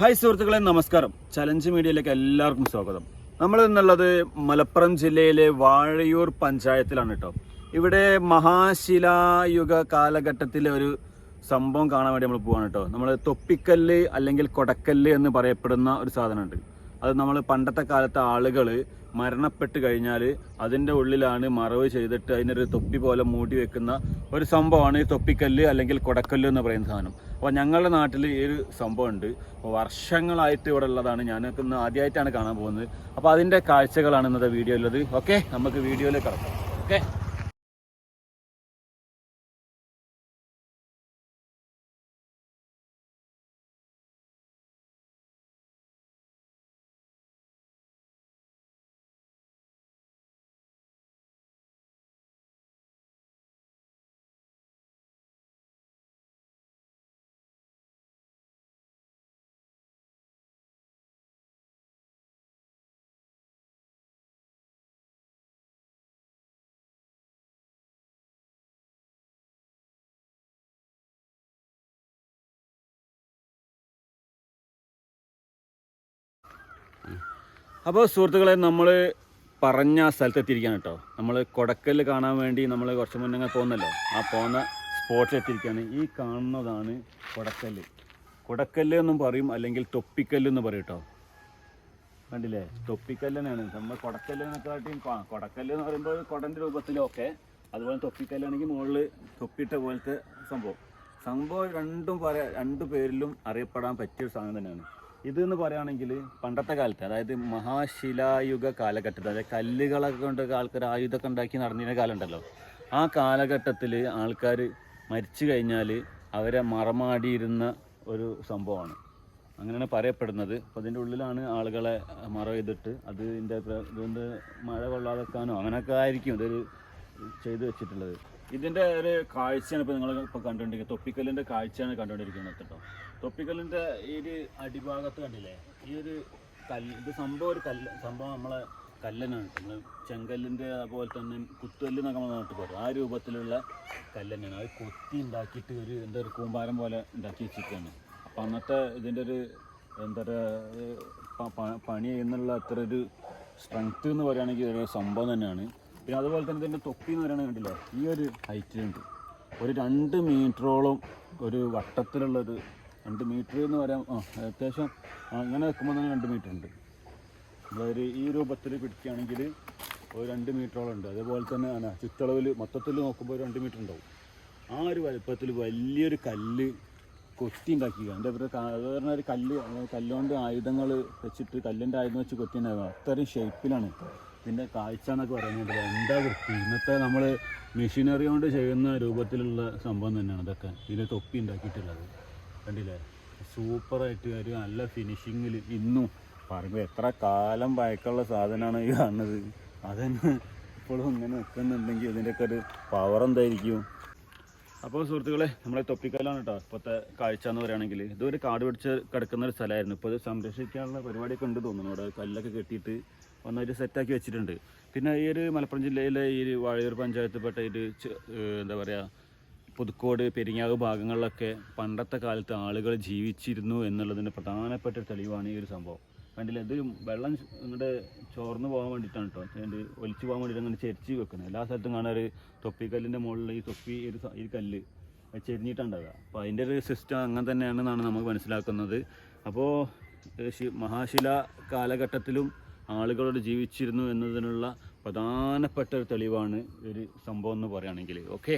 Hi സുഹൃത്തുക്കളെ നമസ്കാരം. Challenge മീഡിയയിലേക്ക് എല്ലാവർക്കും സ്വാഗതം. നമ്മൾ ഇന്നുള്ളത് മലപ്പുറം ജില്ലയിലെ വാഴയൂർ പഞ്ചായത്തിലാണ് കേട്ടോ. ഇവിടെ മഹാശിലായുഗ കാലഘട്ടത്തിലെ ഒരു സംഭവം കാണാൻ വേണ്ടി നമ്മൾ പോവാണ് കേട്ടോ. നമ്മൾ തൊപ്പിക്കല്ല് അല്ലെങ്കിൽ കൊടക്കല്ല് എന്ന് പറയപ്പെടുന്ന ഒരു സാധനമുണ്ട്. അത് നമ്മൾ പണ്ടത്തെ കാലത്തെ ആളുകൾ മരണപ്പെട്ട് കഴിഞ്ഞാൽ അതിന്റെ ഉള്ളിലാണ് മറവ് ചെയ്തിട്ട് അതിനൊരു തൊപ്പി പോലെ മൂടി വെക്കുന്ന ഒരു സംഭവമാണ് ഈ തൊപ്പിക്കല്ല് അല്ലെങ്കിൽ കൊടക്കല്ല് എന്ന് പറയുന്ന സാധനം. അപ്പോൾ ഞങ്ങളുടെ നാട്ടിൽ ഈ ഒരു സംഭവമുണ്ട്. അപ്പോൾ വർഷങ്ങളായിട്ട് ഇവിടെ ഉള്ളതാണ്. ഞാനൊക്കെ ഇന്ന് ആദ്യമായിട്ടാണ് കാണാൻ പോകുന്നത്. അപ്പോൾ അതിന്റെ കാഴ്ചകളാണ് ഇന്നത്തെ വീഡിയോ ഉള്ളത് ഓക്കെ നമുക്ക് വീഡിയോയിലേക്ക് കിടക്കാം. ഓക്കെ. അപ്പോൾ സുഹൃത്തുക്കളെ നമ്മൾ പറഞ്ഞ സ്ഥലത്ത് എത്തിയിരിക്കുകയാണ് കേട്ടോ. നമ്മൾ കൊടക്കൽ കാണാൻ വേണ്ടി നമ്മൾ കുറച്ച് മുന്നേ പോകുന്നല്ലോ ആ പോകുന്ന സ്പോട്ടിൽ എത്തിയിരിക്കുകയാണ് ഈ കാണുന്നതാണ് കൊടക്കല്ല് കൊടക്കല്ല് എന്നും പറയും അല്ലെങ്കിൽ തൊപ്പിക്കല്ല് എന്ന് പറയും കേട്ടോ. കണ്ടില്ലേ? തൊപ്പിക്കല്ല് തന്നെയാണ്. നമ്മൾ കൊടക്കല്ലിനെക്കാട്ടിയും കൊടക്കല്ല് എന്ന് പറയുമ്പോൾ കൊടന്റെ രൂപത്തിലൊക്കെ അതുപോലെ തൊപ്പിക്കല്ലാണെങ്കിൽ മുകളിൽ തൊപ്പിട്ട പോലത്തെ സംഭവം. സംഭവം രണ്ടും പറയാ രണ്ടു പേരിലും അറിയപ്പെടാൻ പറ്റിയ ഒരു സാധനം തന്നെയാണ്. ഇത് എന്ന് പറയുകയാണെങ്കിൽ പണ്ടത്തെ കാലത്ത് അതായത് മഹാശിലായുഗ കാലഘട്ടത്തിൽ അതായത് കല്ലുകളൊക്കെ കൊണ്ട് ആൾക്കാർ ആയുധമൊക്കെ ഉണ്ടാക്കി നടന്നിരുന്ന കാലം ഉണ്ടല്ലോ ആ കാലഘട്ടത്തിൽ ആൾക്കാർ മരിച്ചു കഴിഞ്ഞാൽ അവരെ മറമാടിയിരുന്ന ഒരു സംഭവമാണ്. അങ്ങനെയാണ് പറയപ്പെടുന്നത്. അപ്പോൾ അതിന്റെ ഉള്ളിലാണ് ആളുകളെ മറ ചെയ്തിട്ട് അത് ഇതിന്റെ ഇതുകൊണ്ട് മഴ കൊള്ളാതെക്കാനോ അങ്ങനെയൊക്കെ ആയിരിക്കും ഇതൊരു ചെയ്തു വെച്ചിട്ടുള്ളത്. ഇതിന്റെ ഒരു കാഴ്ചയാണ് ഇപ്പോൾ നിങ്ങൾ ഇപ്പോൾ കണ്ടുകൊണ്ടിരിക്കുന്നത് തൊപ്പിക്കല്ലിന്റെ കാഴ്ചയാണ് കണ്ടുകൊണ്ടിരിക്കുന്നത് കേട്ടോ. തൊപ്പിക്കല്ലിന്റെ ഈ ഒരു അടിഭാഗത്ത് കണ്ടില്ലേ? ഈ ഒരു കല്ല് ഇത് സംഭവം ഒരു കല്ല് സംഭവം നമ്മളെ കല്ലനാണ് നമ്മൾ ചെങ്കല്ലിന്റെ അതുപോലെ തന്നെ എന്നൊക്കെ നമ്മൾ നാട്ടിൽ പറയും ആ രൂപത്തിലുള്ള കല്ലന്നെയാണ് അത് കൊത്തി ഉണ്ടാക്കിയിട്ട് ഒരു എന്താ ഒരു കൂമ്പാരം പോലെ ഉണ്ടാക്കി വെച്ചിരിക്കുകയാണ്. അപ്പം അന്നത്തെ ഇതിന്റെ ഒരു എന്താ പറയുക പണി ചെയ്യുന്നുള്ള അത്ര ഒരു സ്ട്രെങ്ത് എന്ന് പറയുകയാണെങ്കിൽ ഒരു സംഭവം തന്നെയാണ്. പിന്നെ അതുപോലെ തന്നെ ഇതിന്റെ തൊപ്പി എന്ന് പറയുന്നത് കണ്ടില്ലേ? ഈ ഒരു ഹൈറ്റിലുണ്ട് ഒരു രണ്ട് മീറ്ററോളം ഒരു വട്ടത്തിലുള്ളൊരു രണ്ട് മീറ്റർ എന്ന് പറയാം. ആ അത്യാവശ്യം അങ്ങനെ വെക്കുമ്പോൾ തന്നെ രണ്ട് മീറ്റർ ഉണ്ട്. നമ്മളൊരു ഈ രൂപത്തിൽ പിടിക്കുകയാണെങ്കിൽ ഒരു രണ്ട് മീറ്ററോളം ഉണ്ട്. അതേപോലെ തന്നെ ആണ് ചുറ്റളവിൽ മൊത്തത്തിൽ നോക്കുമ്പോൾ ഒരു രണ്ട് മീറ്റർ ഉണ്ടാവും. ആ ഒരു വലുപ്പത്തിൽ വലിയൊരു കല്ല് കൊത്തി ഉണ്ടാക്കുക എന്റെ പേര് സാധാരണ ഒരു കല്ല് അതായത് കല്ലുകൊണ്ട് ആയുധങ്ങൾ വെച്ചിട്ട് കല്ലിന്റെ ആയുധം വെച്ച് കൊത്തി ഉണ്ടാക്കുക അത്രയും ഷേപ്പിലാണ് ഇതിന്റെ കാഴ്ച എന്നൊക്കെ പറയുന്നത് എന്താ വൃത്തി? ഇന്നത്തെ നമ്മൾ മെഷീനറി കൊണ്ട് ചെയ്യുന്ന രൂപത്തിലുള്ള സംഭവം തന്നെയാണ് ഇതൊക്കെ. ഇതിന് തൊപ്പി ഉണ്ടാക്കിയിട്ടുള്ളത്. കണ്ടില്ലേ? സൂപ്പറായിട്ട് ഒരു നല്ല ഫിനിഷിങ്ങിൽ ഇന്നും പറയുമ്പോൾ എത്ര കാലം പഴക്കമുള്ള സാധനമാണ് ഈ കാണുന്നത്. അതന്നെ ഇപ്പോഴും ഇങ്ങനെ നിൽക്കുന്നുണ്ടെങ്കിൽ ഇതിന്റെയൊക്കെ ഒരു പവർ എന്തായിരിക്കും? അപ്പോൾ സുഹൃത്തുക്കളെ നമ്മളെ തൊപ്പിക്കലാണ് കേട്ടോ ഇപ്പോഴത്തെ കാഴ്ച എന്ന് പറയുകയാണെങ്കിൽ. ഇതൊരു കാട് പിടിച്ച് കിടക്കുന്ന ഒരു സ്ഥലമായിരുന്നു. ഇപ്പോൾ ഇത് സംരക്ഷിക്കാനുള്ള പരിപാടിയൊക്കെ ഉണ്ട് തോന്നുന്നു. ഇവിടെ കല്ലൊക്കെ കെട്ടിയിട്ട് ഒന്നായിട്ട് സെറ്റാക്കി വെച്ചിട്ടുണ്ട്. പിന്നെ ഈ ഒരു മലപ്പുറം ജില്ലയിലെ ഈ ഒരു വാഴയൂർ പഞ്ചായത്തിൽപ്പെട്ട ഒരു എന്താ പറയുക പുതുക്കോട് പെരിങ്ങാവ് ഭാഗങ്ങളിലൊക്കെ പണ്ടത്തെ കാലത്ത് ആളുകൾ ജീവിച്ചിരുന്നു എന്നുള്ളതിന്റെ പ്രധാനപ്പെട്ട തെളിവാണ് ഈ ഒരു സംഭവം. കണ്ടില്ല. ഇത് വെള്ളം ഇങ്ങോട്ട് ചോർന്ന് പോകാൻ വേണ്ടിയിട്ടാണ് കേട്ടോ അതിന്റെ ഒലിച്ചു പോകാൻ വേണ്ടിയിട്ട് അങ്ങനെ ചെരിച്ച് വെക്കുന്നത് എല്ലാ സ്ഥലത്തും കാണാൻ ഒരു തൊപ്പിക്കല്ലിന്റെ മുകളിൽ ഈ തൊപ്പി ഒരു ഈ കല്ല് ചെരിഞ്ഞിട്ടുണ്ടാവുക. അപ്പോൾ അതിന്റെ ഒരു സിസ്റ്റം അങ്ങനെ തന്നെയാണെന്നാണ് നമുക്ക് മനസ്സിലാക്കുന്നത്. അപ്പോൾ മഹാശില കാലഘട്ടത്തിലും ആളുകളോട് ജീവിച്ചിരുന്നു എന്നതിനുള്ള പ്രധാനപ്പെട്ട ഒരു തെളിവാണ് ഒരു സംഭവം എന്ന് പറയുകയാണെങ്കിൽ. ഓക്കെ?